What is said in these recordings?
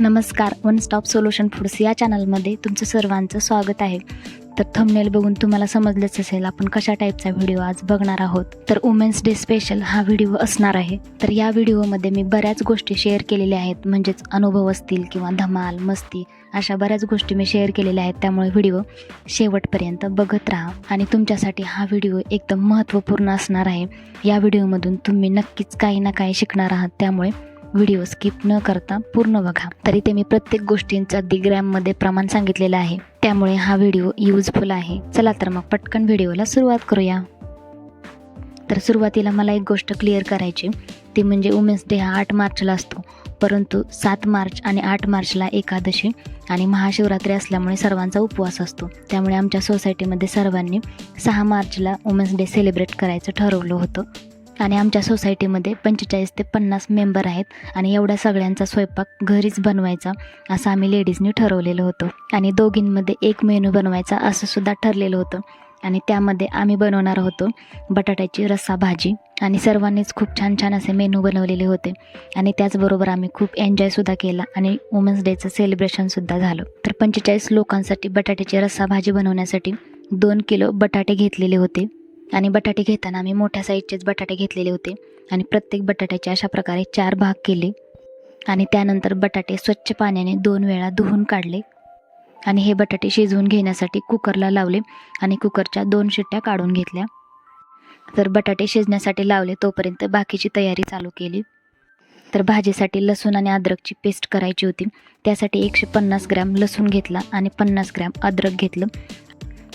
नमस्कार one stop solution foods या चॅनलमध्ये तुमचं सर्वांचं स्वागत आहे. तर थंबनेल बघून तुम्हाला समजलंच असेल आपण कशा टाईपचा व्हिडिओ आज बघणार आहोत. तर वुमेन्स डे स्पेशल हा व्हिडिओ असणार आहे. तर या व्हिडिओमध्ये मी बऱ्याच गोष्टी शेअर केलेल्या आहेत म्हणजेच अनुभव असतील किंवा धमाल मस्ती अशा बऱ्याच गोष्टी मी शेअर केलेल्या आहेत. त्यामुळे व्हिडिओ शेवटपर्यंत बघत राहा आणि तुमच्यासाठी हा व्हिडिओ एकदम महत्त्वपूर्ण असणार आहे. या व्हिडिओमधून तुम्ही नक्कीच काही ना काही शिकणार आहात. त्यामुळे व्हिडिओ स्किप न करता पूर्ण बघा. तरी ते मी प्रत्येक गोष्टींचा दिग्रॅममध्ये ग्रॅममध्ये प्रमाण सांगितलेलं आहे. त्यामुळे हा व्हिडिओ यूजफुल आहे. चला तर मग पटकन व्हिडिओला सुरुवात करूया. तर सुरुवातीला मला एक गोष्ट क्लिअर करायची ती म्हणजे वुमेन्स डे हा आठ मार्चला असतो. परंतु सात मार्च आणि आठ मार्चला एकादशी आणि महाशिवरात्री असल्यामुळे सर्वांचा उपवास असतो. त्यामुळे आमच्या सोसायटीमध्ये सर्वांनी सहा मार्चला वुमेन्स डे सेलिब्रेट करायचं ठरवलं होतं. आणि आमच्या सोसायटीमध्ये पंचेचाळीस ते पन्नास मेंबर आहेत आणि एवढ्या सगळ्यांचा स्वयंपाक घरीच बनवायचा असं आम्ही लेडीजनी ठरवलेलं होतं. आणि दोघींमध्ये एक मेनू बनवायचा असं सुद्धा ठरलेलं होतं. आणि त्यामध्ये आम्ही बनवणार होतो बटाट्याची रस्सा भाजी. आणि सर्वांनीच खूप छान छान असे मेनू बनवलेले होते. आणि त्याचबरोबर आम्ही खूप एन्जॉयसुद्धा केला आणि वुमेन्स डेचं सेलिब्रेशनसुद्धा झालं. तर पंचेचाळीस लोकांसाठी बटाट्याची रस्सा भाजी बनवण्यासाठी दोन किलो बटाटे घेतलेले होते. आणि बटाटे घेताना आम्ही मोठ्या साईजचेच बटाटे घेतलेले होते. आणि प्रत्येक बटाट्याचे अशा प्रकारे चार भाग केले. आणि त्यानंतर बटाटे स्वच्छ पाण्याने दोन वेळा धुवून काढले. आणि हे बटाटे शिजवून घेण्यासाठी कुकरला लावले आणि कुकरच्या दोन शिट्ट्या काढून घेतल्या. तर बटाटे शिजण्यासाठी लावले तोपर्यंत बाकीची तयारी चालू केली. तर भाजीसाठी लसूण आणि अद्रकची पेस्ट करायची होती. त्यासाठी एकशे पन्नास ग्रॅम लसूण घेतला आणि पन्नास ग्रॅम अद्रक घेतलं.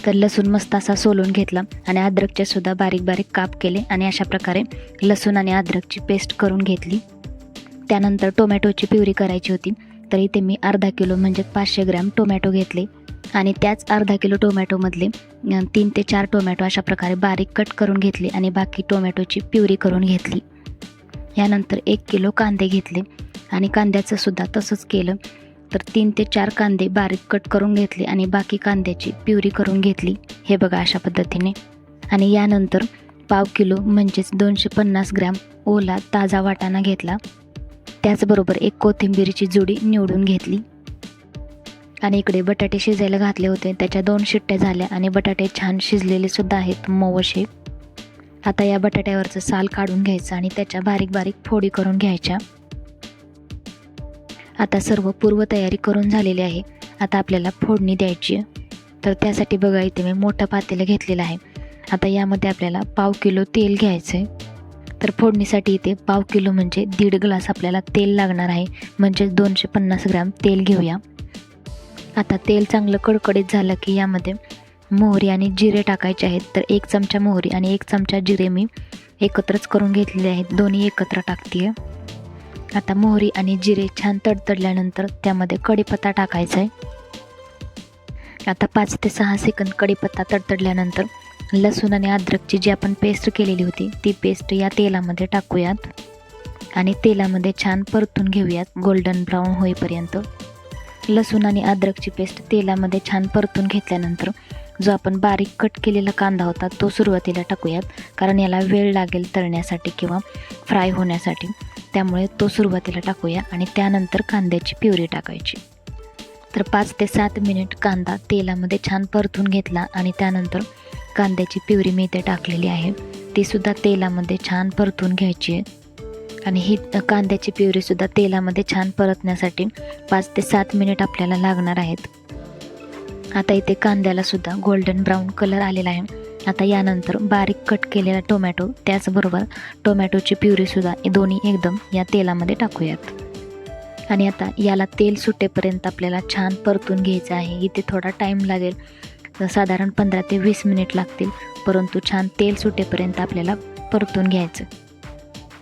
तर लसूण मस्त असा सोलून घेतला आणि अद्रकचे सुद्धा बारीक बारीक काप केले आणि अशा प्रकारे लसूण आणि अद्रकची पेस्ट करून घेतली. त्यानंतर टोमॅटोची प्युरी करायची होती. तर इथे मी अर्धा किलो म्हणजे पाचशे ग्रॅम टोमॅटो घेतले. आणि त्याच अर्धा किलो टोमॅटोमधले तीन ते चार टोमॅटो अशा प्रकारे बारीक कट करून घेतले आणि बाकी टोमॅटोची प्युरी करून घेतली. यानंतर एक किलो कांदे घेतले. आणि कांद्याचं सुद्धा तसंच केलं. तर तीन ते चार कांदे बारीक कट करून घेतले आणि बाकी कांद्याची प्युरी करून घेतली. हे बघा अशा पद्धतीने. आणि यानंतर पाव किलो म्हणजेच दोनशे पन्नास ग्रॅम ओला ताजा वाटाणा घेतला. त्याचबरोबर एक कोथिंबीरीची जुडी निवडून घेतली. आणि इकडे बटाटे शिजायला घातले होते. त्याच्या दोन शिट्ट्या झाल्या आणि बटाटे छान शिजलेले सुद्धा आहेत. मऊ आता या बटाट्यावरचं साल काढून घ्यायचं आणि त्याच्या बारीक बारीक फोडी करून घ्यायच्या. आता सर्व पूर्वतयारी करून झालेली आहे. आता आपल्याला फोडणी द्यायची आहे. तर त्यासाठी बघा इथे मी मोठं पातेलं घेतलेलं आहे. आता यामध्ये आपल्याला पाव किलो तेल घ्यायचं आहे तर फोडणीसाठी इथे पाव किलो म्हणजे दीड ग्लास आपल्याला तेल लागणार आहे. म्हणजेच दोनशे पन्नास ग्रॅम तेल घेऊया. आता तेल चांगलं कडकडीत झालं की यामध्ये मोहरी आणि जिरे टाकायचे आहेत. तर एक चमचा मोहरी आणि एक चमचा जिरे मी एकत्रच करून घेतलेले आहेत. दोन्ही एकत्र टाकते आता मोहरी आणि जिरे छान तडतडल्यानंतर त्यामध्ये कढीपत्ता टाकायचा आहे. आता पाच ते सहा सेकंद कढीपत्ता तडतडल्यानंतर लसूण आणि अद्रकची जी आपण पेस्ट केलेली होती ती पेस्ट या तेलामध्ये टाकूयात. आणि तेलामध्ये छान परतून घेऊयात गोल्डन ब्राऊन होईपर्यंत. लसूण आणि अद्रकची पेस्ट तेलामध्ये छान परतून घेतल्यानंतर जो आपण बारीक कट केलेला कांदा होता तो सुरुवातीला टाकूयात कारण याला वेळ लागेल तळण्यासाठी किंवा फ्राय होण्यासाठी. त्यामुळे तो सुरुवातीला टाकूया आणि त्यानंतर कांद्याची प्युरी टाकायची. तर पाच ते सात मिनिट कांदा तेलामध्ये छान परतून घेतला आणि त्यानंतर कांद्याची प्युरी मी इथे टाकलेली आहे. तीसुद्धा तेलामध्ये छान परतून घ्यायची आहे. आणि ही कांद्याची प्युरीसुद्धा तेलामध्ये छान परतण्यासाठी पाच ते सात मिनिट आपल्याला लागणार आहेत. आता इथे कांद्यालासुद्धा गोल्डन ब्राऊन कलर आलेला आहे. आता यानंतर बारीक कट केलेला टोमॅटो त्याचबरोबर टोमॅटोची प्युरीसुद्धा दोन्ही एकदम या तेलामध्ये टाकूयात. आणि आता याला तेल सुटेपर्यंत आपल्याला छान परतून घ्यायचं आहे. इथे थोडा टाईम लागेल. तर साधारण पंधरा ते वीस मिनिट लागतील. परंतु छान तेल सुटेपर्यंत आपल्याला परतून घ्यायचं.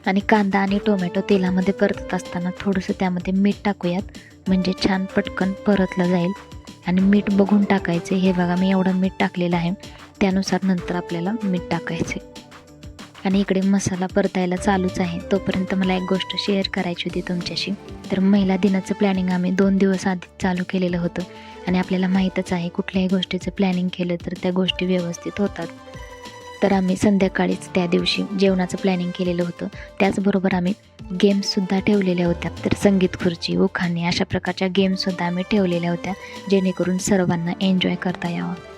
आणि कांदा आणि टोमॅटो तेलामध्ये परतत असताना थोडंसं त्यामध्ये मीठ टाकूयात. म्हणजे छान पटकन परतलं जाईल. आणि मीठ बघून टाकायचे. हे बघा मी एवढं मीठ टाकलेलं आहे. त्यानुसार नंतर आपल्याला मीठ टाकायचे आणि इकडे मसाला परतायला चालूच आहे. तोपर्यंत मला एक गोष्ट शेअर करायची होती तुमच्याशी. तर महिला दिनाचं प्लॅनिंग आम्ही दोन दिवस आधीच चालू केलेलं होतं. आणि आपल्याला माहीतच आहे कुठल्याही गोष्टीचं प्लॅनिंग केलं तर त्या गोष्टी व्यवस्थित होतात. तर आम्ही संध्याकाळीच त्या दिवशी जेवणाचं प्लॅनिंग केलेलं होतं. त्याचबरोबर आम्ही गेम्ससुद्धा ठेवलेल्या होत्या. तर संगीत खुर्ची उखाणे अशा प्रकारच्या गेम्ससुद्धा आम्ही ठेवलेल्या होत्या जेणेकरून सर्वांना एन्जॉय करता यावं.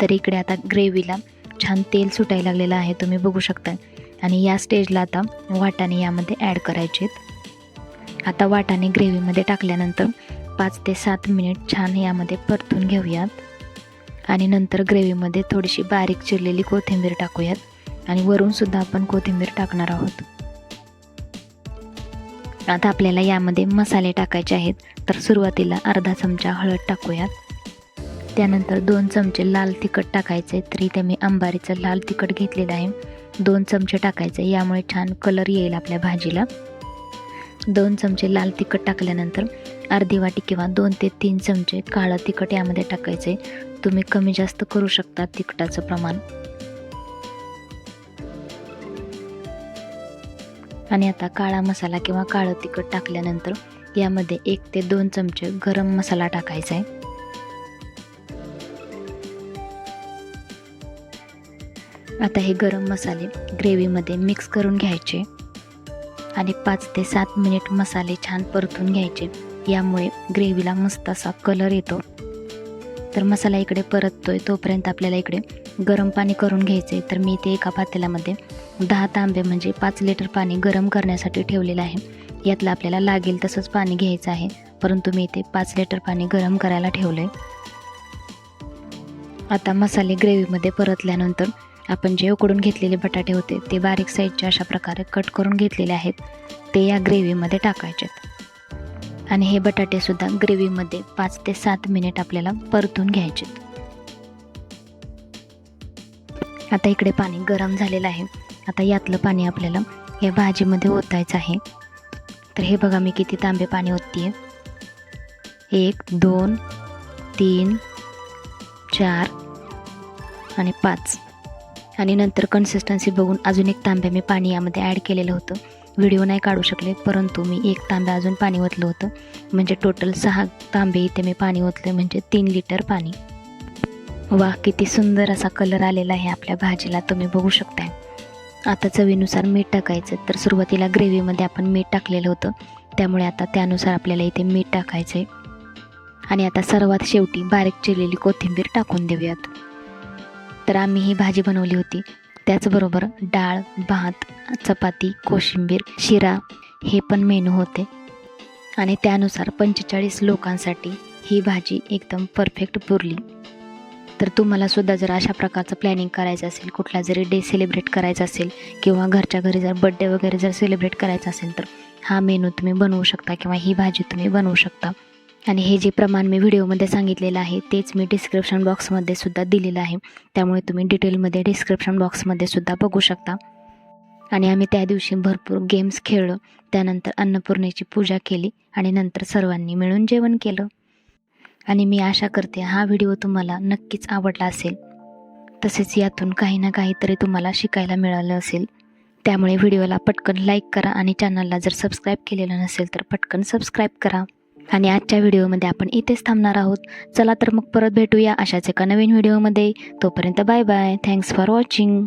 तर इकडे आता ग्रेव्हीला छान तेल सुटायला लागलेलं आहे तुम्ही बघू शकता. आणि या स्टेजला आता वाटाणे यामध्ये ॲड करायचे आहेत. आता वाटाणे ग्रेव्हीमध्ये टाकल्यानंतर पाच ते सात मिनिट छान यामध्ये परतून घेऊयात. आणि नंतर ग्रेव्हीमध्ये थोडीशी बारीक चिरलेली कोथिंबीर टाकूयात. आणि वरूनसुद्धा आपण कोथिंबीर टाकणार आहोत. आता आपल्याला यामध्ये मसाले टाकायचे आहेत. तर सुरुवातीला अर्धा चमचा हळद टाकूयात. त्यानंतर दोन चमचे लाल तिखट टाकायचे तर इथे मी अंबारीचं लाल तिखट घेतलेलं आहे. दोन चमचे टाकायचे यामुळे छान कलर येईल आपल्या भाजीला. दोन चमचे लाल तिखट टाकल्यानंतर अर्धी वाटी किंवा दोन ते तीन चमचे काळं तिखट यामध्ये टाकायचे तुम्ही कमी जास्त करू शकता तिखटाचं प्रमाण. आणि आता काळा मसाला किंवा काळं तिखट टाकल्यानंतर यामध्ये एक ते दोन चमचे गरम मसाला टाकायचा आहे आता हे गरम मसाले ग्रेव्हीमध्ये मिक्स करून घ्यायचे आणि पाच ते सात मिनिट मसाले छान परतून घ्यायचे. यामुळे ग्रेव्हीला मस्त असा कलर येतो. तर मसाला इकडे परततोय तोपर्यंत आपल्याला इकडे गरम पाणी करून घ्यायचे. तर मी ते एका पातेल्यामध्ये दहा तांबे म्हणजे पाच लिटर पाणी गरम करण्यासाठी ठेवलेलं आहे. यातलं आपल्याला लागेल तसंच पाणी घ्यायचं आहे. परंतु मी इथे पाच लिटर पाणी गरम करायला ठेवलं आहे आता मसाले ग्रेव्हीमध्ये परतल्यानंतर आपण जे उकडून घेतलेले बटाटे होते ते बारीक साईजचे अशा प्रकारे कट करून घेतलेले आहेत. ते या ग्रेव्हीमध्ये टाकायचेत. आणि हे बटाटेसुद्धा ग्रेव्हीमध्ये पाच ते सात मिनिट आपल्याला परतून घ्यायचेत. आता इकडे पाणी गरम झालेलं आहे. आता यातलं पाणी आपल्याला या भाजीमध्ये ओतायचं आहे. तर हे बघा मी किती तांबे पाणी ओतते एक दोन तीन चार आणि पाच. आणि नंतर कन्सिस्टन्सी बघून अजून एक तांब्या मी पाणी यामध्ये ॲड केलेलं होतं. व्हिडिओ नाही काढू शकले परंतु मी एक तांब्या अजून पाणी ओतलं होतं. म्हणजे टोटल सहा तांबे इथे मी पाणी ओतले म्हणजे तीन लिटर पाणी. वा किती सुंदर असा कलर आलेला आहे आपल्या भाजीला तुम्ही बघू शकताय. आता चवीनुसार मीठ टाकायचं तर सुरुवातीला ग्रेव्हीमध्ये आपण मीठ टाकलेलं होतं. त्यामुळे आता त्यानुसार आपल्याला इथे मीठ टाकायचं आहे आणि आता सर्वात शेवटी बारीक चिरलेली कोथिंबीर टाकून देऊयात. तर आम्ही ही भाजी बनवली होती. त्याचबरोबर डाळ भात चपाती कोशिंबीर शिरा हे पण मेनू होते. आणि त्यानुसार पंचेचाळीस लोकांसाठी ही भाजी एकदम परफेक्ट पुरली. तर तुम्हालासुद्धा जर अशा प्रकारचं प्लॅनिंग करायचं असेल कुठला जरी डे सेलिब्रेट करायचा असेल किंवा घरच्या घरी जर बड्डे वगैरे जर सेलिब्रेट करायचा असेल तर हा मेनू तुम्ही बनवू शकता किंवा ही भाजी तुम्ही बनवू शकता. आणि हे जे प्रमाण मी व्हिडिओमध्ये सांगितलेलं आहे तेच मी डिस्क्रिप्शन बॉक्समध्ये सुद्धा दिलेलं आहे. त्यामुळे तुम्ही डिटेलमध्ये डिस्क्रिप्शन बॉक्समध्ये सुद्धा बघू शकता. आणि आम्ही त्या दिवशी भरपूर गेम्स खेळलो. त्यानंतर अन्नपूर्णेची पूजा केली आणि नंतर सर्वांनी मिळून जेवण केलं. आणि मी आशा करते हा व्हिडिओ तुम्हाला नक्कीच आवडला असेल. तसेच यातून काही ना काहीतरी तुम्हाला शिकायला मिळालं असेल. त्यामुळे व्हिडिओला पटकन लाईक करा आणि चॅनलला जर सबस्क्राईब केलेलं नसेल तर पटकन सबस्क्राईब करा. आणि आजच्या व्हिडिओमध्ये आपण इथेच थांबणार आहोत. चला तर मग परत भेटूया अशाच एका नवीन व्हिडिओमध्ये. तोपर्यंत bye bye. Thanks for watching